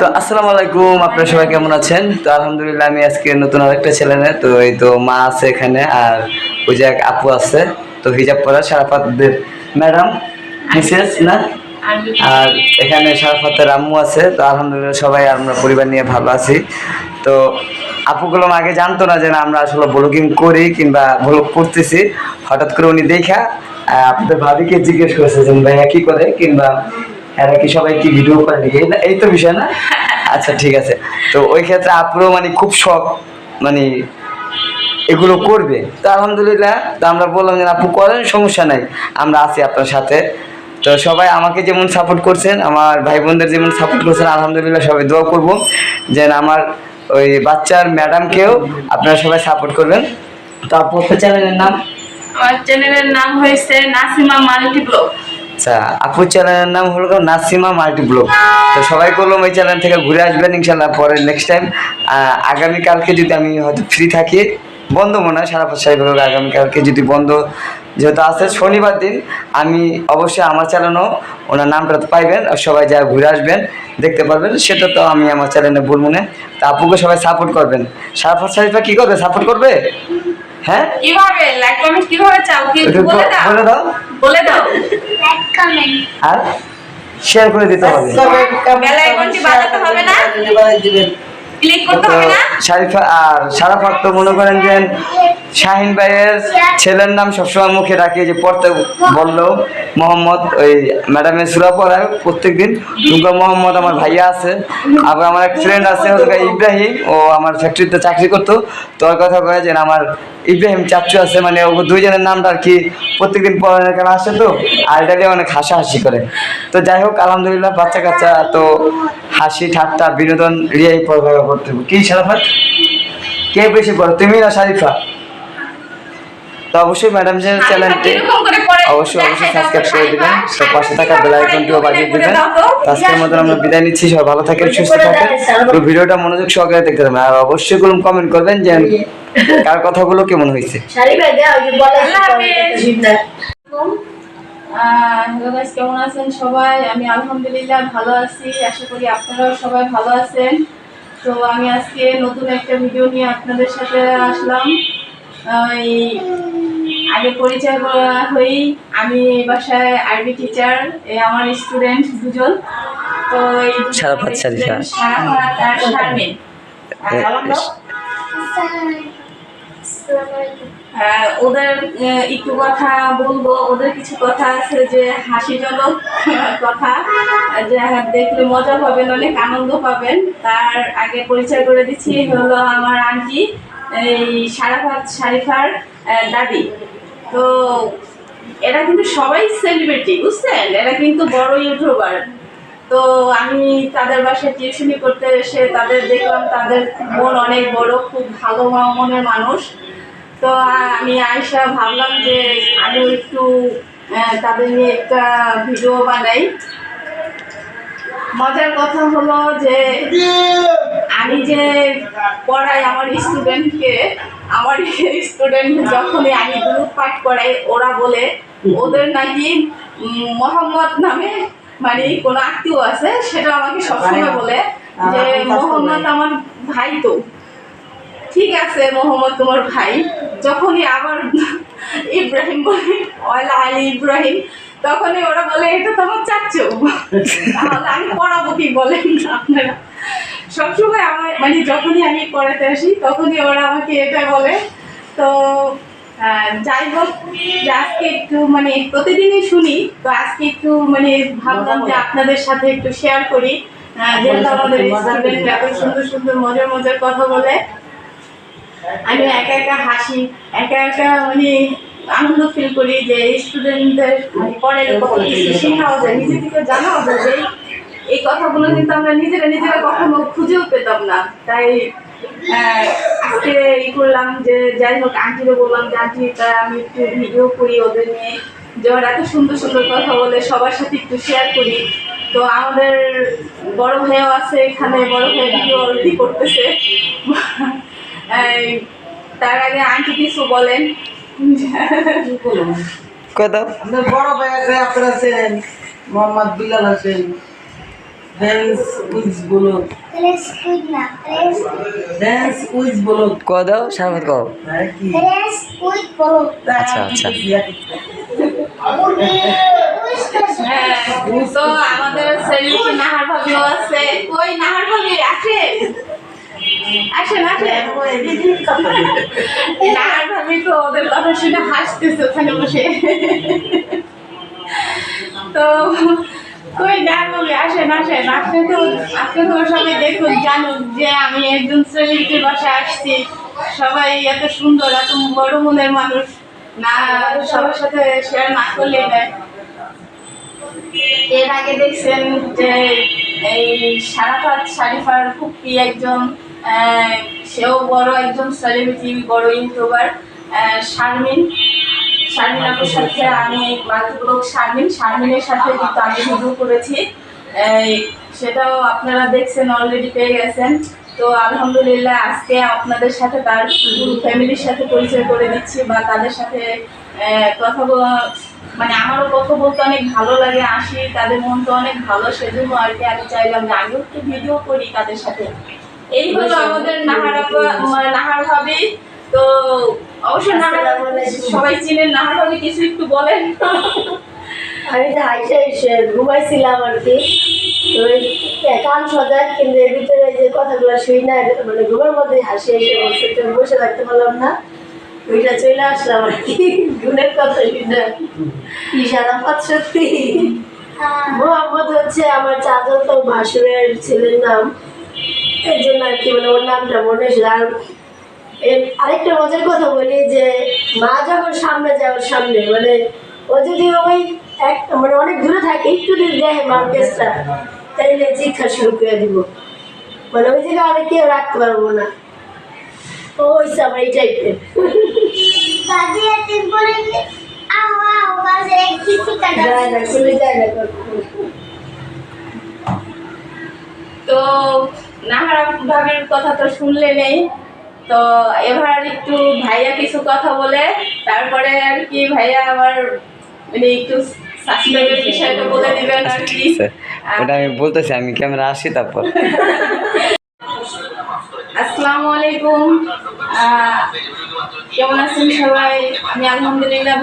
তো আসসালামু আলাইকুম, আপনারা সবাই কেমন আছেন? তো আলহামদুলিল্লাহ, আমি আজকে নতুন আরেকটা ছেলে তো এই তো মা আছে এখানে আর ওই যে এক আপু আছে, তো হিজাব পরা সারাফাতদের ম্যাডাম, মিসেস, না? আর এখানে সারাফাতের আম্মু আছে, তো আলহামদুলিল্লাহ সবাই আমরা পরিবার নিয়ে ভালো আছি। তো আপুগুলো আগে জানতো না যে না, আমরা আসলে ব্লগিং করি কিংবা ব্লগ করতেছি। হঠাৎ করে উনি দেখা আপনাদের ভাবিকে জিজ্ঞেস করেছে যে ভাইয়া কি করে, কিংবা এরা কি সবাই কি ভিডিও করে নাকি? এই তো বিষয় না? আচ্ছা ঠিক আছে। তো ওই ক্ষেত্রে আপুরও মানে খুব শখ মানে এগুলো করবে। তো আলহামদুলিল্লাহ, তো আমরা বললাম যে, আপু, করেন, সমস্যা নাই। আমরা আছি আপনার সাথে। তো সবাই আমাকে যেমন সাপোর্ট করছেন, আমার ভাই বোনদের যেমন সাপোর্ট করছেন, আলহামদুলিল্লাহ সবাই দোয়া করব যে আমার ওই বাচ্চার ম্যাডামকেও আপনারা সবাই সাপোর্ট করবেন। তো আপনার চ্যানেলের নাম? আমার চ্যানেলের নাম হয়েছে নাসিমা মাল্টি আচ্ছা আপুর চ্যানেলের নাম হলো নাসিমা মাল্টি ব্লগ তো সবাই করলাম ওই চ্যানেল থেকে ঘুরে আসবেন ইনশাল্লাহ পরে নেক্সট টাইম আগামীকালকে যদি আমি হয়তো ফ্রি থাকি বন্ধ মনে হয় সারা সাহেব আগামীকালকে যদি বন্ধ যেহেতু আছে শনিবার দিন আমি অবশ্যই আমার চ্যানেলও ওনার নামটা তো পাইবেন আর সবাই যা ঘুরে আসবেন দেখতে পারবেন সেটা তো আমি আমার চ্যানেলে বলব না তা আপুকে সবাই সাপোর্ট করবেন। সারাফাত সারিফা কী করবে? সাপোর্ট করবে? হ্যাঁ? কীভাবে? লাইক কমেন্ট কীভাবে চাও? কি বলে দাও। বলে দাও। বলে দাও। আর শেয়ার করে দিতে হবে। বেল আইকনটি বাজাতে হবে না? ক্লিক আর সারাফাত মনে করেন যে শাহিন ভাইয়ের ছেলের নাম সবসময় মুখে রাখি যে পড়তে বলল মোহাম্মদ, ওই ম্যাডামের সুরা পড়ায় প্রত্যেকদিন। মোহাম্মদ আমার ভাইয়া আছে, আবার আমার এক ফ্রেন্ড আছে ইব্রাহিম, ও আমার ফ্যাক্টরিতে চাকরি করতো। তোর কথা কয়ে যে আমার ইব্রাহিম চাচ্চু আছে মানে ও দুইজনের নামটা আর কি প্রত্যেকদিন পড়ানোর কেন আসে তো? আর এটা অনেক হাসাহাসি করে। তো যাই হোক, আলহামদুলিল্লাহ বাচ্চা কাচ্চা তো হাসি ঠাট্টা বিনোদন রিয়াই পড়বে করতে হবে। কি সারাফাত? কে বেশি পড়ো তুমি না শারিফা তো অবশ্যই ম্যাডাম যে চ্যানেলটি অবশ্যই অবশ্যই সাবস্ক্রাইব করে দিবেন। তো পাশে থাকা বেল আইকনটিও বাজিয়ে দিবেন। আজকের মতন আমরা বিদায় নিচ্ছি। সবাই ভালো থাকেন সুস্থ থাকেন। তো ভিডিওটা মনোযোগ সহকারে দেখতে থাকবেন আর অবশ্যই কোনো কমেন্ট করবেন যে কার কথাগুলো কেমন হয়েছে। আল্লাহ হাফেজ। হ্যালো গাইস কেমন আছেন সবাই? আমি আলহামদুলিল্লাহ ভালো আছি। আশা করি আপনারাও সবাই ভালো আছেন। তো আমি আজকে নতুন একটা ভিডিও নিয়ে আপনাদের সাথে আসলাম। এই আগে পরিচয় করা হই আমি বাসায় আরবি টিচার এই আমার স্টুডেন্ট দুজন। তো এই সারাফাত আর শারমিন ওদের একটু কথা বলব। ওদের কিছু কথা আছে যে হাসিজনক কথা, যে দেখলে মজা পাবেন, অনেক আনন্দ পাবেন। তার আগে পরিচয় করে দিচ্ছি হলো আমার আন্টি, এই সারাফাত শারিফার দাদি। তো এরা কিন্তু সবাই সেলিব্রিটি বুঝছেন? এরা কিন্তু বড় ইউটিউবার। তো আমি তাদের বাসায় টিউশনি করতে এসে তাদের দেখলাম, তাদের মন অনেক বড়, খুব ভালো মনের মানুষ। তো আমি আয়সা ভাবলাম যে আমি একটু তাদের নিয়ে একটা ভিডিও বানাই। মজার কথা হলো যে আমি যে পড়াই আমার স্টুডেন্টকে আমার স্টুডেন্ট যখনই আমি গ্রুপ পাঠ করাই ওরা বলে ওদের নাকি মোহাম্মদ নামে মানে কোনো আত্মীয় আছে সেটা আমাকে সবসময় বলে যে মোহাম্মদ আমার ভাই তো। ঠিক আছে মোহাম্মদ তোমার ভাই। যখনই আবার ইব্রাহিম বলে ওয়ালা আলী ইব্রাহিম তখনই ওরা বলে এটা তো আমার চাচ্চু তাহলে আমি পড়াবো কি বলেন আপনারা? সবসময় আমার মানে যখনই আমি পড়াতে আসি তখনই ওরা আমাকে এটা বলে। তো যাই হোক আজকে একটু মানে প্রতিদিনই শুনি তো আজকে একটু মানে ভাবলাম যে আপনাদের সাথে একটু শেয়ার করি। যেহেতু আমাদের এত সুন্দর সুন্দর মজার মজার কথা বলে আমি একা একা হাসি, একা একা মানে আনন্দ ফিল করি যে স্টুডেন্টদের পরে কত শেখাও যায়। নিজে থেকে জানাও যায় যে এই- কথাগুলো কিন্তু আমরা নিজেরা নিজেরা কখনো খুঁজেও পেতাম না। তাই আজকে ই করলাম যে যাই হোক আন্টিরে বললাম যে, আন্টি, তা আমি একটু ভিডিও করি ওদের নিয়ে। যে ওরা এত সুন্দর সুন্দর কথা বলে, সবার সাথে একটু শেয়ার করি। তো আমাদের বড় ভাইও আছে এখানে, বড় ভাই ভিডিও অলরেডি করতেছে। তার আগে আন্টি কিছু বলেন। বড় ভাই আছে আপনারা মোহাম্মদ বিলাল হোসেন। কও কি? tres আচ্ছা, আচ্ছা। হ্যাঁ তো আমাদের সেলিব্রিটি নাহার ভাবিও আছে। কই নাহার ভাবি আসেন আসেন আসেন। নাহার ভাবি তো ওদের কথা শুনে হাসতেছে ওখানে বসে। তো কই নাহার ভাবি আসেন আসেন। আপনি তো আপনি তো সবাই দেখুন জানুন যে আমি একজন সেলিব্রিটির বাসায় আসছি। সবাই এত সুন্দর এত বড় মনের মানুষ। না সবার সাথে শেয়ার না করলে নেয় এর আগে দেখছেন যে এই সারাফাত শারিফার খুবই একজন আহ, সেও বড় একজন সেলিব্রিটি বড় ইউটিউবার শারমিন। শারমিন আপুর সাথে আমি মাতৃব্লক শারমিন। শারমিনের সাথে কিন্তু আমি ভিডিও করেছি। সেটাও আপনারা দেখছেন অলরেডি পেয়ে গেছেন। তো আলহামদুলিল্লাহ, আজকে আপনাদের সাথে তার ফ্যামিলির সাথে পরিচয় করে দিচ্ছি বা তাদের সাথে কথা মানে আমারও কথা বলতে অনেক ভালো লাগে আসি তাদের মন তো অনেক ভালো, সেজন্য আর কি আমি চাইলাম যে আমিও একটু ভিডিও করি তাদের সাথে। এই হলো আমাদের নাহার আপা নাহার ভাবি। তো অবশ্যই নাহার সবাই চিনেন নাহার ভাবি কিছু একটু বলেন। আমি তো হাইসে এসে ঘুমাইছিলাম আর কি। তো কান সজাগ কিন্তু এর ভিতরে যে কথাগুলো শুই না মানে ঘুমের মধ্যে হাসি এসে বসে তো বসে থাকতে পারলাম না। ওইটা চলে আসলাম আর কি। গুণের কথা শুনে। ইশারা পাত সত্যি। মোহাম্মদ হচ্ছে আমার চাচত ভাসুরের ছেলের নাম। এই জন্য আর কি মানে ওর নামটা মনে এসে আর এর আরেকটা মজার কথা বলি যে মা যখন সামনে যায় ওর সামনে মানে ও যদি ওই এক মানে অনেক দূরে থাকে একটু যদি দেখে মার কেসটা তাইলে চিৎকার শুরু করে দিব। মানে ওই জায়গায় আর কেউ রাখতে পারব না। ও হয়েছে আমার এই টাইপের। তো নাহার ভাবির কথা তো শুনলে নেই। তো এবার একটু ভাইয়া কিছু কথা বলে তারপরে আর কি ভাইয়া আবার মানে একটু সাবস্ক্রাইবের বিষয়টা বলে দিবেন আর কি। ওটা আমি বলতেছি আমি ক্যামেরা আসি তারপর। আসসালামু আলাইকুম। আহ, কেমন আছেন সবাই? আমি আলহামদুলিল্লাহ